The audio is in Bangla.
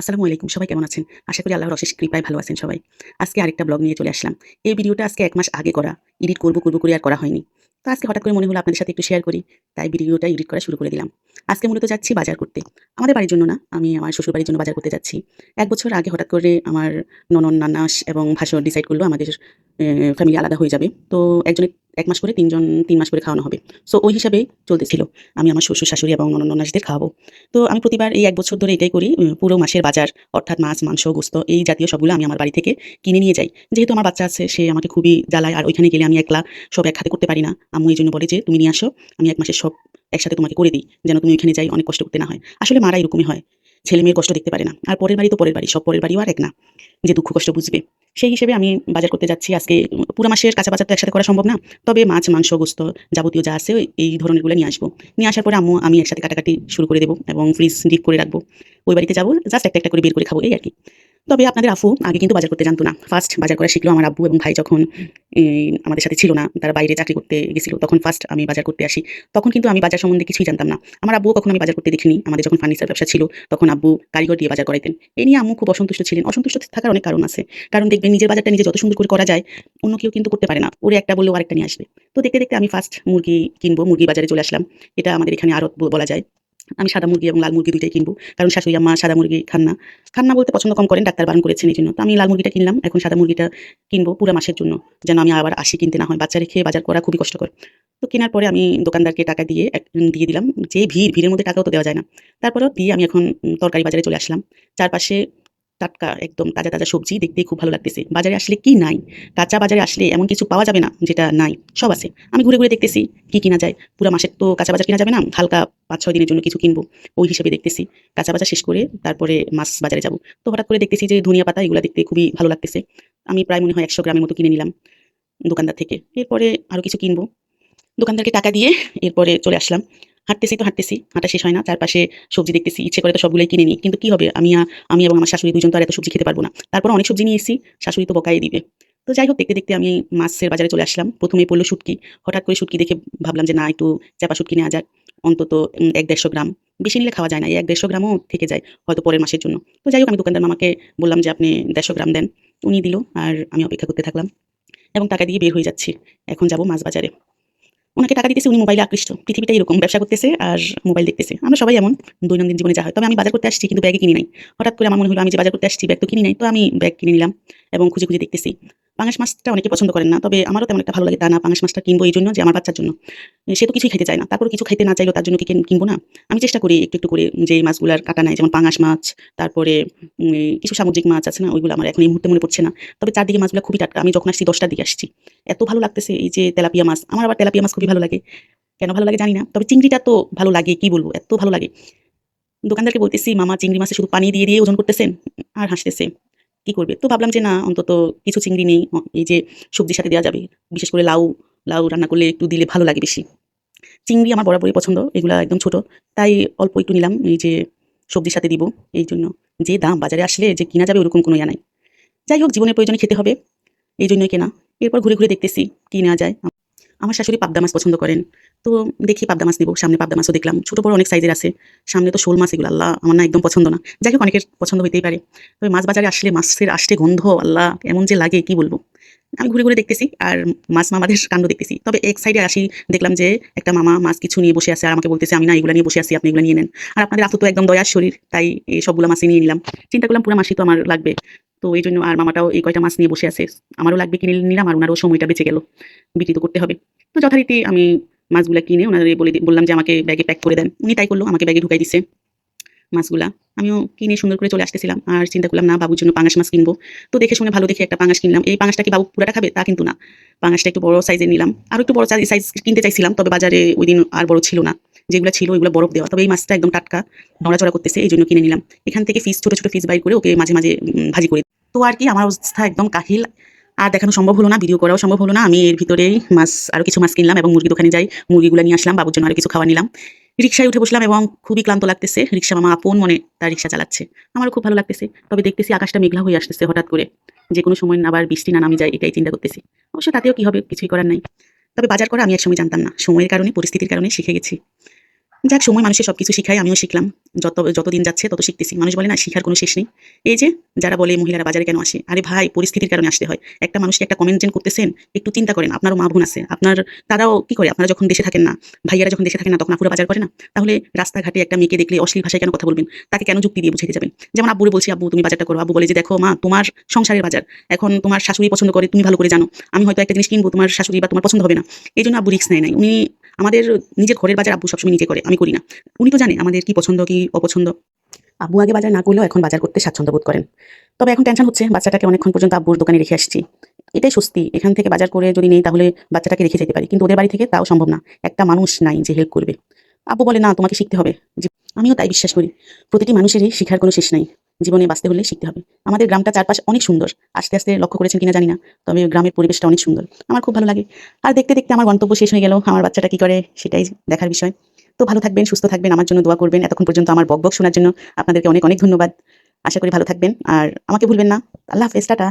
আসসালামু আলাইকুম, সবাই কেমন আছেন? আশা করি আল্লাহর অশেষ কৃপায় ভালো আছেন সবাই। আজকে আরেকটা ব্লগ নিয়ে চলে আসলাম। এই ভিডিওটা আজকে এক মাস আগে করা। এডিট করব করব, করে আর করা হয়নি। তো আজকে হঠাৎ করে মনে হলো আপনাদের সাথে একটু শেয়ার করি। তাই ভিডিওটা এডিট করা শুরু করে দিলাম। আজকে মূলত যাচ্ছি বাজার করতে। আমাদের বাড়ির জন্য না, আমি আমার শ্বশুর বাড়ির জন্য বাজার করতে যাচ্ছি। এক বছর আগে হঠাৎ করে আমার ননন নানাস এবং ভাসর ডিসাইড করল আমাদের ফ্যামিলি আলাদা হয়ে যাবে। তো একজনের এক মাস করে তিনজন, তিন মাস করে খাওয়ানো হবে। সো ওই হিসাবেই চলতেছিল। আমি আমার শ্বশুর, শাশুড়ি এবং ননন নানাসদের খাওয়াবো। তো আমি প্রতিবার এই এক বছর ধরে এটাই করি পুরো মাসের বাজার, অর্থাৎ মাছ, মাংস, গোস্ত, এই জাতীয় সবগুলো আমি আমার বাড়ি থেকে কিনে নিয়ে যাই। যেহেতু আমার বাচ্চা আছে, সে আমাকে খুবই জ্বালায়, আর ওইখানে গেলে আমি একলা সব এক হাতে করতে পারি না। আম্মু এই জন্য বলে যে, তুমি নিয়ে আসো, আমি এক মাসের সব একসাথে তোমাকে করে দিই, যেন তুমি ওইখানে যাই, অনেক কষ্ট করতে না হয়। আসলে মারা এরকমই হয়। ছেলে মেয়ের কষ্ট দেখতে পারে না। আর পরের বাড়ি তো পরের বাড়ি, সব পরের বাড়িও আর এক না। যে দুঃখ কষ্ট বুঝবে। সেই হিসেবে আমি বাজার করতে যাচ্ছি আজকে। পুরো মাসের কাঁচা বাজার তো একসাথে করা সম্ভব না। তবে মাছ, মাংস, গোস্ত যাবতীয় যা আছে এই ধরনেরগুলো নিয়ে আসব। নিয়ে আসার পরে আম্মু, আমি একসাথে কাটাকাটি শুরু করে দেবো এবং ফ্রিজ ডিপ করে রাখব। ওই বাড়িতে যাব জাস্ট একটা একটা করে বের করে খাব, এই আর কি। তবে আপনাদের আফু আগে কিন্তু বাজার করতে জানতো না। ফার্স্ট বাজার করা শিখলো আমার আব্বু এবং ভাই যখন আমাদের সাথে ছিল না, তারা বাইরে চাকরি করতে গেছিল, তখন ফার্স্ট আমি বাজার করতে আসি। তখন কিন্তু আমি বাজার সম্বন্ধে কিছুই জানতাম না। আমার আব্বু কখন আমি বাজার করতে দেখিনি। আমাদের যখন ফার্নিচার ব্যবসা ছিল, তখন আব্বু কারিগর দিয়ে বাজার করাইতেন। এই নিয়ে আম্মু খুব অসন্তুষ্ট ছিলেন। অসন্তুষ্ট থাকার অনেক কারণ আছে। কারণ দেখবেন নিজের বাজারটা নিজে যত সুন্দর করে করা যায়, অন্য কেউ কিন্তু করতে পারে না। ওরে একটা বললেও আরেকটা নিয়ে আসবে। তো দেখতে দেখতে আমি ফার্স্ট মুরগি কিনবো মুরগি বাজারে চলে আসলাম। এটা আমাদের এখানে আরত বলা যায়। আমি সাদা মুরগি এবং লাল মুরগি দুইটাই কিনবো। কারণ শাশুড়ি মা সাদা মুরগি খান না। খান না বলতে পছন্দ কম করেন, ডাক্তার বারণ করেছেন এই জন্য। তো আমি লাল মুরগিটা কিনলাম, এখন সাদা মুরগিটা কিনবো পুরো মাসের জন্য, যেন আমি আবার আসি কিনতে না হয়। বাচ্চা রেখে বাজার করা খুবই কষ্টকর। তো কেনার পরে আমি দোকানদারকে টাকা দিয়ে দিয়ে দিলাম। যে ভিড়, ভিড়ের মধ্যে টাকাও তো দেওয়া যায় না। তারপরেও দিয়ে আমি এখন তরকারি বাজারে চলে আসলাম। চারপাশে টাটকা একদম তাজা তাজা সবজি দেখতে খুব ভালো লাগতেছে। বাজারে আসলে কি নাই? কাঁচা বাজারে আসলে এমন কিছু পাওয়া যাবে না যেটা নাই, সব আছে। আমি ঘুরে ঘুরে দেখতেছি কি কিনা যায়। পুরো মাসের তো কাঁচা বাজার কিনা যাবে না, হালকা পাঁচ ছয় দিনের জন্য কিছু কিনবো, ওই হিসেবে দেখতেছি। কাঁচা বাজার শেষ করে তারপরে মাছ বাজারে যাব। তো হঠাৎ করে দেখতেছি যে ধনিয়া পাতা এগুলো দেখতে খুবই ভালো লাগতেছে। আমি প্রায় মনে হয় একশো গ্রামের মতো কিনে নিলাম দোকানদার থেকে। এরপরে আরও কিছু কিনবো। দোকানদারকে টাকা দিয়ে এরপরে চলে আসলাম। হাঁটতেছি তো হাঁটতেছি, হাঁটা শেষ হয় না, চারপাশে সবজি দেখতেছি, ইচ্ছে করে তো সবগুলোই কিনে নিই। কিন্তু কি হবে? আমি আমি এবং আমার শাশুড়ি দুজন তো আর এত সবজি খেতে পারব না। তারপর অনেক সবজি নিয়ে এসেছি, শাশুড়ি তো বকাই দিবে। তো যাই হোক, দেখতে দেখতে আমি মাছের বাজারে চলে আসলাম। প্রথমে পড়ল শুটকি। হঠাৎ করে শুটকি দেখে ভাবলাম যে না, একটু চাপা শুটকি নেওয়া যাক। অন্তত এক দেড়শো গ্রাম। বেশি নিলে খাওয়া যায় না, এই এক দেড়শো গ্রামও থেকে যায়, হয়তো পরের মাসের জন্য। তো যাই হোক, আমি দোকানদার মামাকে বললাম যে, আপনি দেড়শো গ্রাম দেন। উনি দিল, আর আমি অপেক্ষা করতে থাকলাম। এবং টাকা দিয়ে বের হয়ে যাচ্ছি। এখন যাব মাছ বাজারে। ওনাকে টাকা দিতেছে, উনি মোবাইলে আকৃষ্ট। পৃথিবীটা এরকম, ব্যবসা করতেছে আর মোবাইল দেখতেছে। আমরা সবাই এমন, দৈনন্দিন জীবনে যা হয়। তবে আমি বাজার করতে আসছি, কিন্তু ব্যাগে কিনি নাই। হঠাৎ করে আমার মনে হলো, আমি যে বাজার করতে আসছি ব্যাগ তো কিনি নাই। তো আমি ব্যাগ কিনে নিলাম এবং খুঁজে খুঁজে দেখতেছি। পাঙাশ মাছটা অনেকে পছন্দ করেন না, তবে আমারও তেমন একটা ভালো লাগে তা না পাঙাশ মাছটা কিনবো এই জন্য যে আমার বাচ্চার জন্য। সে তো কিছুই খেতে চায় না তারপর কিছু খাইতে না চাইলেও তার জন্য কি কিনবো না? আমি চেষ্টা করি একটু একটু করে যে মাছগুলার কাটা নাই, যেমন পাঙাশ মাছ, তারপরে কিছু সামুদ্রিক মাছ আছে না, ওইগুলো আমার এখন এই মুহূর্তে মনে পড়ছে না। তবে চারদিকে মাছগুলো খুবই টাটকা, আমি যখন আসছি দশটার দিকে আসছি, এত ভালো লাগতেছে এই যে তেলাপিয়া মাছ, আমার আবার তেলাপিয়া মাছ খুবই ভালো লাগে। কেন ভালো লাগে জানি না, তবে চিংড়িটা তো ভালো লাগে, কি বলব, এত ভালো লাগে। দোকানদারকে বলতেছি, মামা, চিংড়ি মাছে শুধু পানি দিয়ে দিয়ে ওজন করতেছেন আর হাসতেছে। কি করবে? তো ভাবলাম যে না, অন্তত কিছু চিংড়ি নেই এই যে সবজির সাথে দেওয়া যাবে, বিশেষ করে লাউ লাউ রান্না করলে একটু দিলে ভালো লাগে বেশি। চিংড়ি আমার বরাবরই পছন্দ, এগুলো একদম ছোট, তাই অল্প একটু নিলাম, এই যে সবজির সাথে দিব, এই জন্য। যে দাম বাজারে আসলে যে কিনা যাবে ওরকম কোনো ইয়া নাই। যাই হোক, জীবনের প্রয়োজনে খেতে হবে, এই জন্যই কেনা। এরপর ঘুরে ঘুরে দেখতেছি, কি নেওয়া যায়। আমার শাশুড়ি পাবদা মাছ পছন্দ করেন। তো দেখি পাবদা মাছ নিব সামনে পাবদা মাছও দেখলাম। ছোট বড় অনেক সাইজের আছে। সামনে তো শোল মাছ, এগুলো আল্লাহ, আমার না একদম পছন্দ না। যাই হোক, অনেকের পছন্দ হইতেই পারে। তবে মাছ বাজারে আসলে মাছের আসতে গন্ধ, আল্লাহ এমন যে লাগে, কি বলব? আমি ঘুরে ঘুরে দেখতেছি, আর মাছ মামাদের কাণ্ড দেখতেছি। তবে এক সাইডে আসি, দেখলাম যে একটা মামা মাছ কিছু নিয়ে বসে আছে, আর আমাকে বলতেছে, আমি না, এগুলো নিয়ে বসে আছি, আপনি এগুলো নিয়ে নেন। আর আপনাদের আফু তো একদম দয়ার শরীর, তাই এই সবগুলো মাছই নিয়ে নিলাম। চিন্তা করলাম পুরো মাসি তো আমার লাগবে। তো এই জন্য আর মামাটাও এই কয়টা মাছ নিয়ে বসে আছে। আমারও লাগবে কিনে নিলাম আর ওনারও সময়টা বেঁচে গেল। বিক্রি তো করতে হবে। তো যথারীতি আমি মাছগুলা কিনে ওনাদের বলে বললাম যে আমাকে ব্যাগে প্যাক করে দেন। উনি তাই করল, আমাকে ব্যাগে ঢুকাই দিচ্ছে মাছগুলা। আমিও কিনে সুন্দর করে চলে আসতেছিলাম। আর চিন্তা করলাম, না, বাবুর জন্য পাঙাশ মাছ কিনবো। তো দেখে শুনে ভালো দেখে একটা পাঙাশ কিনলাম। এই পাঙাশটা কি বাবু পুরাটা খাবে? তা কিন্তু না। পাঙাশটা একটু বড় সাইজের নিলাম। আর একটু বড় সাইজ কিনতে চাইছিলাম, তবে বাজারে ওই দিন আর বড় ছিল না। যেগুলো ছিল ওইগুলো বরফ দেওয়া। তবে এই মাছটা একদম টাটকা, নড়াচড়া করতেছে, এই জন্য কিনে নিলাম। এখান থেকে ফিস ছোট ছোট ফিস বাইর করে ওকে মাঝে মাঝে ভাজি করে তো আর কি, আমার অবস্থা একদম কাহিল। আর দেখানো সম্ভব হলো না ভিডিও করাও সম্ভব হলো না। আমি এর ভিতরেই মাছ আরও কিছু মাছ কিনলাম এবং মুরগি দোকানে যাই, মুরগিগুলো নিয়ে আসলাম, বাবুর জন্য আরও কিছু খাওয়া নিলাম। রিক্সায় উঠে বসলাম এবং খুবই ক্লান্ত লাগতেছে। রিক্সা মামা আপন মনে তার রিক্সা চালাচ্ছে। আমারও খুব ভালো লাগতেছে। তবে দেখতেছি আকাশটা মেঘলা হয়ে আসতেছে হঠাৎ করে। যে কোনো সময় আবার বৃষ্টি না নামি যায়, এটাই চিন্তা করতেছি। অবশ্য তাতেও কি হবে, কিছুই করার নাই। তবে বাজার করা আমি একসময় জানতাম না। সময়ের কারণে, পরিস্থিতির কারণে শিখে গেছি। যাক, সময় মানুষের সব কিছু শিখায়, আমিও শিখলাম। যত, যতদিন যাচ্ছে, তত শিখতেছি। মানুষ বলে, না, শিখার কোনো শেষ নেই। এই যে, যারা বলে মহিলারা বাজারে কেন আসে, আরে ভাই, পরিস্থিতির কারণে আসতে হয়। একটা মানুষকে একটা কমেন্ট যেন করতেছেন, একটু চিন্তা করেন, আপনারও মা বোন আছে, আপনার, তারাও কি করে? আপনারা যখন দেশে থাকেন না, ভাইয়ারা যখন দেশে থাকেন না, তখন আপুরা বাজার করে না? তাহলে রাস্তাঘাটে একটা মেয়েকে দেখলে অশ্লীল ভাষায় কেন কথা বলবেন? তাকে কেন যুক্তি দিয়ে বুঝাইতে যাবেন? যেমন আব্বুরে বলছি, আব্বু, তুমি বাজারটা করো। আব্বু বলে যে, দেখো মা, তোমার সংসারের বাজার। এখন তোমার শাশুড়ি পছন্দ করে, তুমি ভালো করে জানো। আমি হয়তো একটা জিনিস কিনবো, তোমার শাশুড়ি বা তোমার পছন্দ হবে না। এই জন্য আব্বু রিক্স নেয় নাই। উনি আমাদের, নিজের ঘরের বাজার আব্বু সবসময় নিজে করে। আমি করি না। উনি তো জানে আমাদের কি পছন্দ, কি অপছন্দ। আব্বু আগে বাজার না করলেও এখন বাজার করতে স্বাচ্ছন্দ্য বোধ করেন। তবে এখন টেনশন হচ্ছে, বাচ্চাটাকে অনেকক্ষণ পর্যন্ত আব্বুর দোকানে রেখে আসছি। এটাই স্বস্তি, এখান থেকে বাজার করে যদি নেই তাহলে বাচ্চাটাকে রেখে যেতে পারি। কিন্তু ওদের বাড়ি থেকে তাও সম্ভব না। একটা মানুষ নাই যে হেল্প করবে। আব্বু বলে, না, তোমাকে শিখতে হবে। যে- আমিও তাই বিশ্বাস করি। প্রতিটি মানুষেরই শিখার কোনো শেষ নাই। জীবনে বাঁচতে হলে শিখতে হবে। আমাদের গ্রামটা চারপাশ অনেক সুন্দর। আস্তে আস্তে লক্ষ্য করেছেন কিনা জানি না। তবে গ্রামের পরিবেশটা অনেক সুন্দর। আমার খুব ভালো লাগে। আর দেখতে দেখতে আমার গন্তব্য শেষ হয়ে গেল। আমার বাচ্চাটা কি করে সেটাই দেখার বিষয়। তো ভালো থাকবেন, সুস্থ থাকবেন, আমার জন্য দোয়া করবেন। এতক্ষণ পর্যন্ত আমার বক বক শোনার জন্য আপনাদেরকে অনেক অনেক ধন্যবাদ। আশা করি ভালো থাকবেন। আর আমাকে ভুলবেন না। আল্লাহ হাফেজ, টাটা।